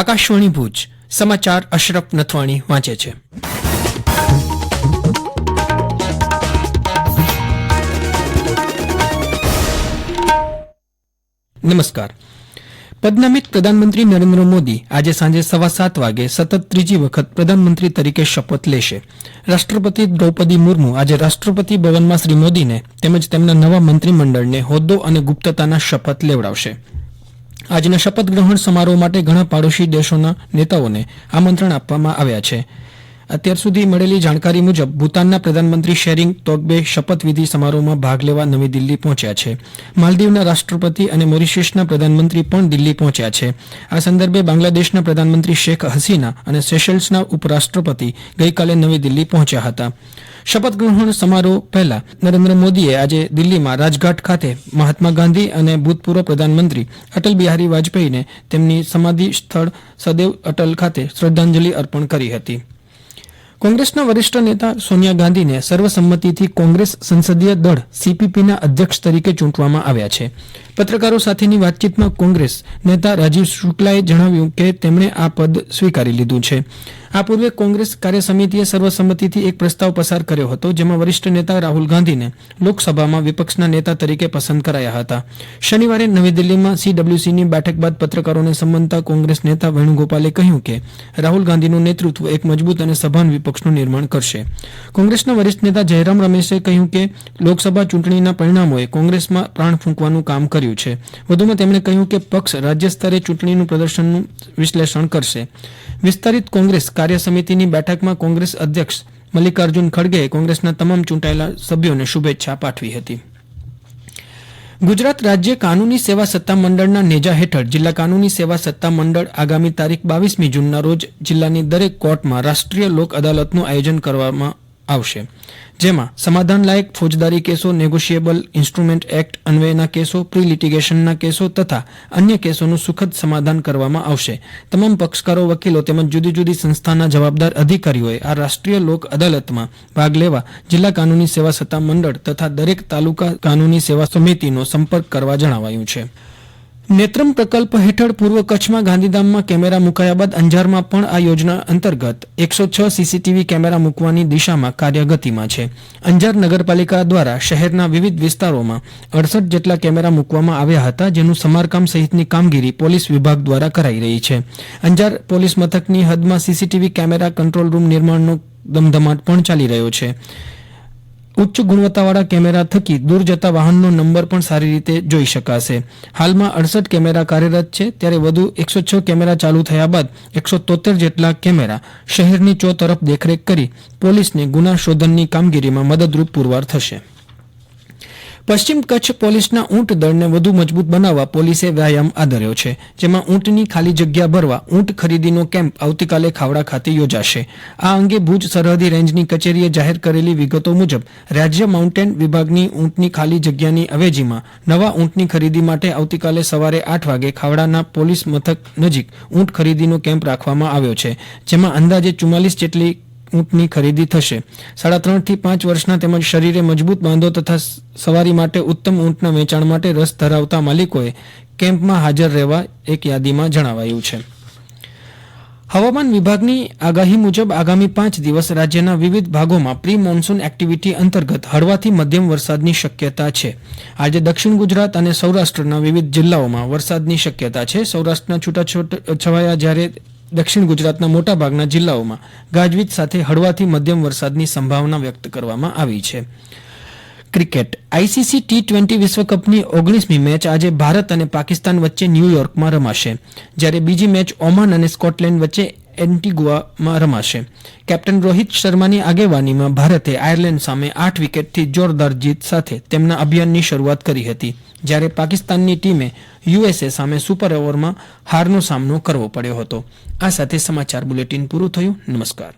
આકાશવાણી ભુજ, સમાચાર અશરફ નથવાણી વાંચે છે. નમસ્કાર. પદનામિત પ્રધાનમંત્રી નરેન્દ્ર મોદી આજે સાંજે સવા સાત વાગે સતત ત્રીજી વખત પ્રધાનમંત્રી તરીકે શપથ લેશે. રાષ્ટ્રપતિ દ્રૌપદી મુર્મુ આજે રાષ્ટ્રપતિ ભવનમાં શ્રી મોદીને તેમજ તેમના નવા મંત્રીમંડળને હોદ્દો અને ગુપ્તતાના શપથ લેવડાવશે. આજના શપથ ગ્રહણ સમારોહ માટે ઘણા પાડોશી દેશોના નેતાઓને આમંત્રણ આપવામાં આવ્યા છે. અત્યાર સુધી મળેલી જાણકારી મુજબ ભૂતાનના પ્રધાનમંત્રી શેરિંગ તોગબે શપથવિધિ સમારોહમાં ભાગ લેવા નવી દિલ્હી પહોંચ્યા છે. માલદીવના રાષ્ટ્રપતિ અને મોરિશિયસના પ્રધાનમંત્રી પણ દિલ્હી પહોંચ્યા છે. આ સંદર્ભે બાંગ્લાદેશના પ્રધાનમંત્રી શેખ હસીના અને સેશલ્સના ઉપરાષ્ટ્રપતિ ગઈકાલે નવી દિલ્હી પહોંચ્યા હતા. શપથ ગ્રહણ સમારોહ પહેલા નરેન્દ્ર મોદીએ આજે દિલ્હીમાં રાજઘાટ ખાતે મહાત્મા ગાંધી અને ભૂતપૂર્વ પ્રધાનમંત્રી અટલ બિહારી વાજપેયીને તેમની સમાધિ સ્થળ સદૈવ અટલ ખાતે શ્રદ્ધાંજલિ અર્પણ કરી હતી. કોંગ્રેસના વરિષ્ઠ નેતા સોનિયા ગાંધીને સર્વસંમતિથી કોંગ્રેસ સંસદીય દળ સીપીપીના અધ્યક્ષ તરીકે ચૂંટવામાં આવ્યા છે. પત્રકારો સાથેની વાતચીતમાં કોંગ્રેસ નેતા રાજીવ શુક્લાએ જણાવ્યું કે તેમણે આ પદ સ્વીકારી લીધું છે. આ પૂર્વે કોંગ્રેસ કાર્ય સમિતિએ સર્વસંમતિથી એક પ્રસ્તાવ પસાર કર્યો હતો, જેમાં વરિષ્ઠ નેતા રાહુલ ગાંધીને લોકસભામાં વિપક્ષના નેતા તરીકે પસંદ કરાયા હતા. શનિવારે નવી દિલ્હીમાં સીડબ્લ્યુસીની બેઠક બાદ પત્રકારોને સંબંધતા કોંગ્રેસ નેતા વેણુગોપાલે કહ્યું કે રાહુલ ગાંધીનું નેતૃત્વ એક મજબૂત અને સભાન વિપક્ષનું નિર્માણ કરશે. કોંગ્રેસના વરિષ્ઠ નેતા જયરામ રમેશે કહ્યું કે લોકસભા ચૂંટણીના પરિણામોએ કોંગ્રેસમાં પ્રાણ ફૂંકવાનું કામ કર્યું છે. વધુમાં તેમણે કહ્યું કે પક્ષ રાજ્ય સ્તરે ચૂંટણીનું પ્રદર્શનનું વિશ્લેષણ કરશે. વિસ્તારિત કોંગ્રેસ કાર્યસમિતિની બેઠકમાં કોંગ્રેસ અધ્યક્ષ મલ્લિકાર્જુન ખડગેએ કોંગ્રેસના તમામ ચૂંટાયેલા સભ્યોને શુભેચ્છા પાઠવી હતી. ગુજરાત રાજ્ય કાનૂની સેવા સત્તા મંડળના નેજા હેઠળ જિલ્લા કાનૂની સેવા સત્તા મંડળ આગામી તારીખ બાવીસમી જૂનના રોજ જિલ્લાની દરેક કોર્ટમાં રાષ્ટ્રીય લોક અદાલતનું આયોજન કરવામાં આવશે. જેમાં સમાધાનલાયક ફોજદારી કેસો, નેગોશિયેબલ ઇન્સ્ટ્રુમેન્ટ એક્ટ, અન્વયના કેસો પ્રી લિટિગેશનના કેસો તથા અન્ય કેસોનું સુખદ સમાધાન કરવામાં આવશે. તમામ પક્ષકારો, વકીલો તેમજ જુદી જુદી સંસ્થાના જવાબદાર અધિકારીઓએ આ રાષ્ટ્રીય લોક અદાલતમાં ભાગ લેવા જિલ્લા કાનૂની સેવા સત્તા મંડળ તથા દરેક તાલુકા કાનૂની સેવા સમિતિનો સંપર્ક કરવા જણાવાયું છે. નેત્રમ પ્રકલ્પ હેઠળ પૂર્વ કચ્છમાં ગાંધીધામમાં કેમેરા મુકાયા બાદ અંજારમાં પણ આ યોજના અંતર્ગત એકસો છ સીસીટીવી કેમેરા મૂકવાની દિશામાં કાર્યગતિમાં છે. અંજાર નગરપાલિકા દ્વારા શહેરના વિવિધ વિસ્તારોમાં અડસઠ જેટલા કેમેરા મૂકવામાં આવ્યા હતા, જેનું સમારકામ સહિતની કામગીરી પોલીસ વિભાગ દ્વારા કરાઈ રહી છે. અંજાર પોલીસ મથકની હદમાં સીસીટીવી કેમેરા કંટ્રોલ રૂમ નિર્માણનો ધમધમાટ પણ ચાલી રહ્યો છે. ઉચ્ચ ગુણવત્તાવાળા કેમેરા થકી દૂર જતા વાહનનો નંબર પણ સારી રીતે જોઈ શકાશે. હાલમાં અડસઠ કેમેરા કાર્યરત છે, ત્યારે વધુ એકસો છ કેમેરા ચાલુ થયા બાદ એકસો તોતેર જેટલા કેમેરા શહેરની ચો તરફ દેખરેખ કરી પોલીસને ગુના શોધનની કામગીરીમાં મદદરૂપ પુરવાર થશે. પશ્ચિમ કચ્છ પોલીસના ઊંટ દળને વધુ મજબૂત બનાવવા પોલીસે વ્યાયામ આદર્યો છે, જેમાં ઊંટની ખાલી જગ્યા ભરવા ઊંટ ખરીદીનો કેમ્પ આવતીકાલે ખાવડા ખાતે યોજાશે. આ અંગે ભુજ સરહદી રેન્જની કચેરીએ જાહેર કરેલી વિગતો મુજબ, રાજ્ય માઉન્ટેન વિભાગની ઊંટની ખાલી જગ્યાની અવેજીમાં નવા ઊંટની ખરીદી માટે આવતીકાલે સવારે આઠ વાગે ખાવડાના પોલીસ મથક નજીક ઊંટ ખરીદીનો કેમ્પ રાખવામાં આવ્યો છે, જેમાં અંદાજે ચુમ્માલીસ જેટલી ઊંટની ખરીદી થશે. સાડા ત્રણથી પાંચ વર્ષના તેમજ શરીરે મજબૂત બાંધો તથા સવારી માટે ઉત્તમ ઊંટના વેચાણ માટે રસ ધરાવતા માલિકોએ કેમ્પમાં હાજર રહેવા એક યાદીમાં જણાવાયું છે. હવામાન વિભાગની આગાહી મુજબ આગામી પાંચ દિવસ રાજ્યના વિવિધ ભાગોમાં પ્રી મોન્સૂન એક્ટિવિટી અંતર્ગત હળવાથી મધ્યમ વરસાદની શક્યતા છે. આજે દક્ષિણ ગુજરાત અને સૌરાષ્ટ્રના વિવિધ જિલ્લાઓમાં વરસાદની શક્યતા છે. સૌરાષ્ટ્રના છૂટાછવાયા જ્યારે દક્ષિણ ગુજરાતના મોટાભાગના જિલ્લાઓમાં ગાજવીજ સાથે હળવાથી મધ્યમ વરસાદની સંભાવના વ્યક્ત કરવામાં આવી છે. ક્રિકેટ, આઈસીસી ટી ટ્વેન્ટી વિશ્વકપની ઓગણીસમી મેચ આજે ભારત અને પાકિસ્તાન વચ્ચે ન્યૂયોર્કમાં રમાશે. જ્યારે બીજી મેચ ઓમાન અને સ્કોટલેન્ડ વચ્ચે એન્ટીગુઆમાં રમાશે. કેપ્ટન રોહિત શર્માની આગેવાનીમાં ભારતે આયર્લેન્ડ સામે આઠ વિકેટથી જોરદાર જીત સાથે તેમના અભિયાનની શરૂઆત કરી હતી, જ્યારે પાકિસ્તાનની ટીમે યુએસએ સામે સુપર ઓવરમાં હારનો સામનો કરવો પડ્યો હતો. આ સાથે સમાચાર બુલેટિન પૂરું થયું. નમસ્કાર.